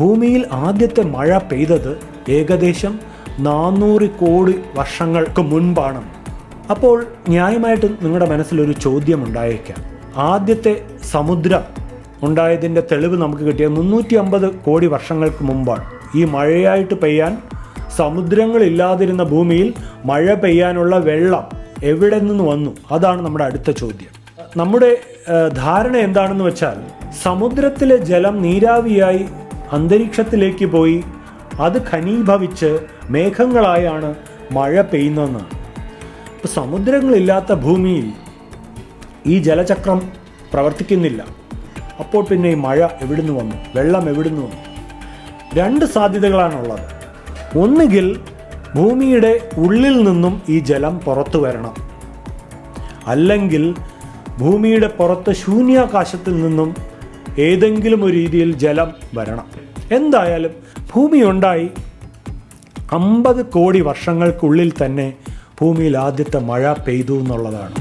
ഭൂമിയിൽ ആദ്യത്തെ മഴ പെയ്തത് ഏകദേശം നാനൂറ് കോടി വർഷങ്ങൾക്ക് മുൻപാണ്. അപ്പോൾ ന്യായമായിട്ട് നിങ്ങളുടെ മനസ്സിലൊരു ചോദ്യം ഉണ്ടായേക്കാം ആദ്യത്തെ സമുദ്രം ഉണ്ടായതിന്റെ തെളിവ് നമുക്ക് കിട്ടിയ മുന്നൂറ്റി അമ്പത് കോടി വർഷങ്ങൾക്ക് മുമ്പാണ്. ഈ മഴയായിട്ട് പെയ്യാൻ സമുദ്രങ്ങളില്ലാതിരുന്ന ഭൂമിയിൽ മഴ പെയ്യാനുള്ള വെള്ളം എവിടെ നിന്ന് വന്നു? അതാണ് നമ്മുടെ അടുത്ത ചോദ്യം. നമ്മുടെ ധാരണ എന്താണെന്ന് വെച്ചാൽ സമുദ്രത്തിലെ ജലം നീരാവിയായി അന്തരീക്ഷത്തിലേക്ക് പോയി. അത് ഖനീഭവിച്ച് മേഘങ്ങളായാണ് മഴ പെയ്യുന്നതെന്ന്. ഇപ്പോൾ സമുദ്രങ്ങളില്ലാത്ത ഭൂമിയിൽ ഈ ജലചക്രം പ്രവർത്തിക്കുന്നില്ല. അപ്പോൾ പിന്നെ ഈ മഴ എവിടുന്ന് വന്നു? വെള്ളം എവിടുന്ന് വന്നു? രണ്ട് സാധ്യതകളാണുള്ളത്. ഒന്നുകിൽ ഭൂമിയുടെ ഉള്ളിൽ നിന്നും ഈ ജലം പുറത്തു വരണം. അല്ലെങ്കിൽ ഭൂമിയുടെ പുറത്ത് ശൂന്യാകാശത്തിൽ നിന്നും ഏതെങ്കിലും ഒരു രീതിയിൽ ജലം വരണം. എന്തായാലും ഭൂമി ഉണ്ടായി അമ്പത് കോടി വർഷങ്ങൾക്കുള്ളിൽ തന്നെ ഭൂമിയിൽ ആദ്യത്തെ മഴ പെയ്തു എന്നുള്ളതാണ്.